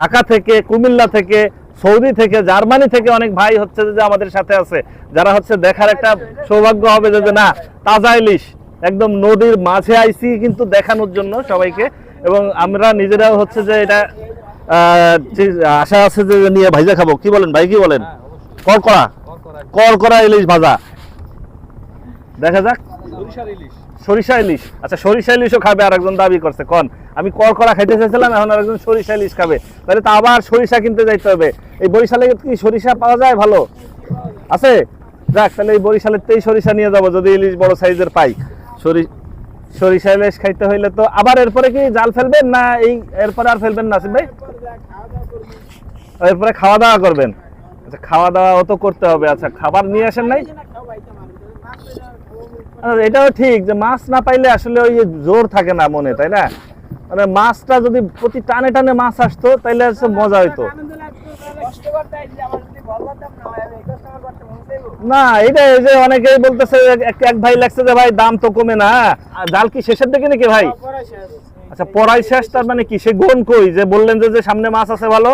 ঢাকা থেকে কুমিল্লা থেকে সৌদি থেকে জার্মানি থেকে অনেক ভাই হচ্ছে যে আমাদের সাথে আছে। যারা হচ্ছে দেখার একটা সৌভাগ্য হবে যে না তাজা ইলিশ একদম নদীর মাঝে আইসি কিন্তু দেখানোর জন্য সবাইকে। এবং আমরা নিজেরাও হচ্ছে যে এটা আশা আছে যে নিয়ে ভাইজা খাব। কি বলেন ভাই কি বলেন? কড়কড়া? কড়কড়া ইলিশ। ভাজা। দেখা যাক। সরিষা ইলিশ। আচ্ছা সরিষা ইলিশও খাবে আর একজন দাবি করছে কন? আমি কড়কড়া খাইতে চাইছিলাম, এখন আর একজন সরিষা ইলিশ খাবে। তাহলে তো আবার সরিষা কিনতে যাইতে হবে। এই বরিশালে কি সরিষা পাওয়া যায় ভালো? আছে? যাক, তাহলে এই বরিশালের তেই সরিষা নিয়ে যাব, যদি ইলিশ বড় সাইজের পাই। সরি, সরিষা ইলিশ খাইতে হইলে তো আবার এরপরে কি জাল ফেলবেন না এই এরপরে আর ফেলবেন না ভাই? এরপরে খাওয়া দাওয়া করবেন। আচ্ছা খাওয়া দাওয়া তো করতে হবে। আচ্ছা খাবার নিয়ে আসেন নাই? এটাও ঠিক যে মাছ না পাইলে আসলে ওই জোর থাকে না মনে, তাই না? মানে মাছটা যদি প্রতি টানে টানে মাছ আসতো হচ্ছে মজা হইতো। না এটা এই যে অনেকেই বলতেছে, এক- ভাই লাগছে যে, ভাই, দাম তো কমে না। জাল কি শেষের দিকে নাকি ভাই? আচ্ছা পড়াই শেষ, তার মানে কি? সে গুণ কই? যে বললেন যে সামনে মাছ আছে ভালো?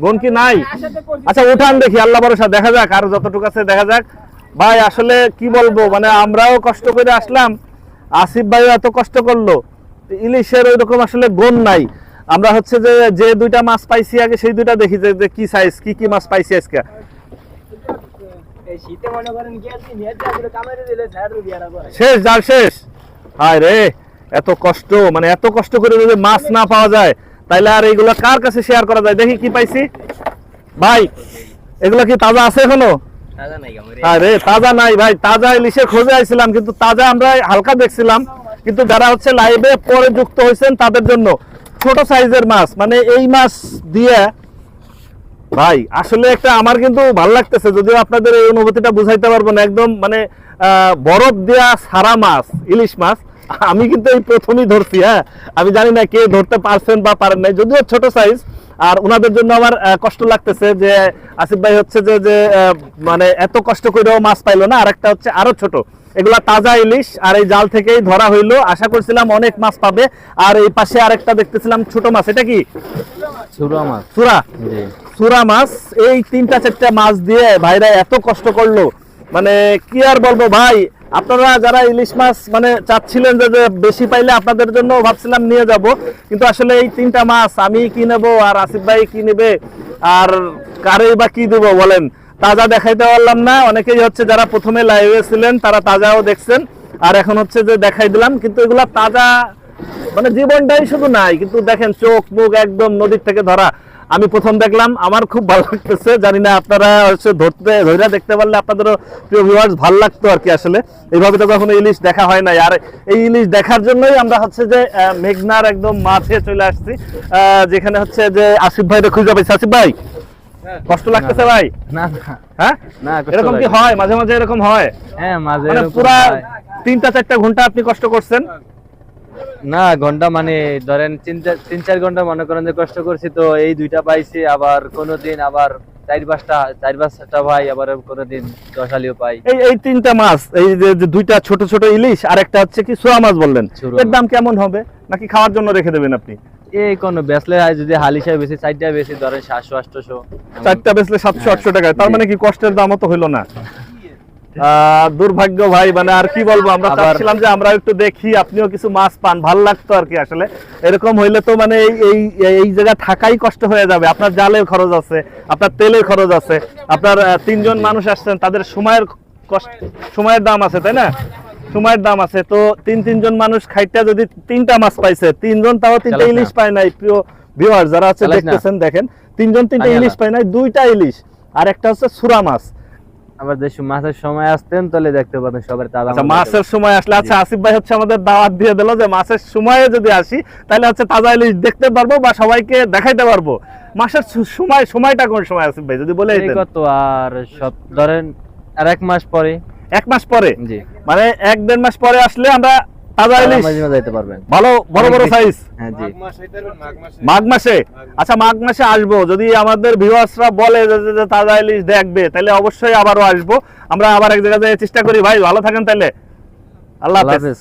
গুণ কি নাই? আচ্ছা উঠান দেখি, আল্লাহ ভরসা, দেখা যাক, আর যতটুকু আছে, দেখা যাক। ভাই, আসলে কি বলব? মানে আমরাও কষ্ট করে আসলাম। আসিফ ভাই এত কষ্ট করল। ইলিশের ওই রকম আসলে গুণ নাই। আমরা হচ্ছে যে যে দুইটা মাছ পাইছি আগে সেই দুইটা দেখি যে কি সাইজ কি কি মাছ পাইছি আজকে। শেষ জাল শেষ। হায় রে এত কষ্ট মানে এত কষ্ট করে যদি মাছ না পাওয়া যায় তাইলে আর এইগুলো কার কাছে শেয়ার করা যায়? দেখি কি পাইছি। ভাই এগুলো কি তাজা আছে এখনও? আরে তাজা নাই ভাই তাজা ইলিশের খোঁজে আইছিলাম কিন্তু তাজা আমরা হালকা দেখছিলাম। কিন্তু যারা হচ্ছে লাইভে পরে যুক্ত হয়েছেন তাদের জন্য ছোট সাইজের মাছ মানে এই মাছ দিয়ে ভাই, আসলে একটা আমার কিন্তু ভালো লাগতেছে, যদিও আপনাদের এই অনুভূতিটা বুঝাইতে পারব না, একদম মানে বরফ দেওয়া সারা মাছ, ইলিশ মাছ, আমি কিন্তু এই প্রথমই ধরছি হ্যাঁ? আমি জানি না কে ধরতে পারছেন বা পারেন নাই, যদিও ছোট সাইজ আর ওনাদের জন্য আমার কষ্ট লাগতেছে যে, আসিফ ভাই হচ্ছে যে যে মানে এত কষ্ট করেও মাছ পাইলো না আর একটা হচ্ছে আরও ছোট। এগুলা তাজা ইলিশ আর এই জাল থেকেই ধরা হইল। আশা করছিলাম অনেক মাছ পাবে। আর এই পাশে আরেকটা দেখতেছিলাম ছোট মাছ। এটা কি? মাছ। সুরা সুরা মাছ। এই তিনটা চারটা মাছ দিয়ে ভাইরা এত কষ্ট করল। মানে কি আর বলব ভাই? আপনারা যারা ইলিশ মাছ মানে চাচ্ছিলেন যে যে বেশি পাইলে আপনাদের জন্য ভাবছিলাম নিয়ে যাব। কিন্তু আসলে এই তিনটা মাছ আমি কি নেব আর আসিফ ভাই কি নেবে? আর কারে বা কি দেবো বলেন? তাজা দেখাইতে পারলাম না। অনেকেই হচ্ছে যারা প্রথমে লাইভে ছিলেন, তারা তাজাও দেখছেন। আর এখন হচ্ছে যে দেখাই দিলাম, কিন্তু এগুলা তাজা মানে জীবনটাই শুধু নাই, কিন্তু দেখেন চোখ, মুখ একদম নদীর থেকে ধরা। আমি প্রথম দেখলাম, আমার খুব ভালো লাগতেছে। জানি না আপনারা হচ্ছে ধরতে ধরে দেখতে পারলে আপনাদেরও প্রিয় ভিউয়ার্স ভালো লাগতো আর কি আসলে। এইভাবে তো কখনো ইলিশ দেখা হয় নাই। আর এই ইলিশ দেখার জন্যই আমরা হচ্ছে যে মেঘনার একদম মাঠে চলে আসছি। যেখানে হচ্ছে যে আসিফ ভাইরে খুঁজে পাইছি। আসিফ ভাই? কষ্ট লাগতেছে ভাই? না হ্যাঁ? না, এরকম কি হয়? মাঝে মাঝে এরকম হয়? হ্যাঁ মাঝে মানে পুরা। তিনটা চারটা ঘণ্টা আপনি কষ্ট করছেন? না ঘণ্টা মানে ধরেন তিন চার- ঘণ্টা মনে করেন যে কষ্ট করছি তো এই দুইটা পাইছি আবার কোনো দিন আবার চার পাঁচটা চার পাঁচটা ভাই আবার কোনো দিন দশালিও পাই। এই এই তিনটা মাছ এই যে দুইটা ছোট ছোট ইলিশ আর একটা হচ্ছে কি সোয়া মাছ বললেন। এর দাম কেমন হবে? নাকি খাওয়ার জন্য রেখে দেবেন আপনি? এই কোনো বেসলে যদি হালিশায় বেশি চারটা বেশি ধরেন সাতশো আটশোশো। চারটা বেচলে সাতশো আটশো টাকায় তার মানে কি কষ্টের দামও তো হইল না? দুর্ভাগ্য ভাই মানে আর কি বলব আমরা চাচ্ছিলাম যে আমরা একটু দেখি আপনিও কিছু মাছ পান ভালো লাগতো আর কি আসলে। এরকম হইলে তো মানে এই এই এই জায়গা থাকাই কষ্ট হয়ে যাবে। আপনার জালের খরচ আছে আপনার তেলের খরচ আছে আপনার তিনজন মানুষ আসছেন তাদের সময়ের কষ্ট সময়ের দাম আছে তাই না? সময়ের দাম আছে। তো তিন তিনজন মানুষ খাইতে যদি তিনটা মাছ পাইছে তিনজন তাও তিনটা ইলিশ পায় নাই প্রিয় ভিউয়ার যারা আছে। দেখতেছেন দেখেন। তিনজন তিনটা ইলিশ পায় নাই দুইটা ইলিশ। আর একটা হচ্ছে সুরা মাছ। আবার যে মাছের সময় আসতেন তাহলে দেখতে পাবেন সবার তাজা আচ্ছা মাছের সময় আসলে আচ্ছা আসিফ ভাই হচ্ছে আমাদের দাওয়াত দিয়ে দিল যে মাছের সময়ে যদি আসি তাহলে হচ্ছে তাজা ইলিশ দেখতে পারব বা সবাইকে দেখাইতে পারব। মাসের সময় সময়টা কোন সময় আসিফ ভাই? যদি বলে কত আর সব ধরেন আর এক মাস পরে। এক মাস পরে? জি। মানে এক দেড় মাস পরে আসলে আমরা তাজা ইলিশ। যাইতে পারবেন। ভালো বড় বড় সাইজ হ্যাঁ জি। মাঘ মাসে আচ্ছা মাঘ মাসে আসব। যদি আমাদের ভিউয়ার্সরা বলে যে তাজা ইলিশ দেখবে তাহলে অবশ্যই আবারও আসব। আমরা আবার এক জায়গায় চেষ্টা করি। ভাই ভালো থাকেন তাহলে। আল্লাহ হাফেজ।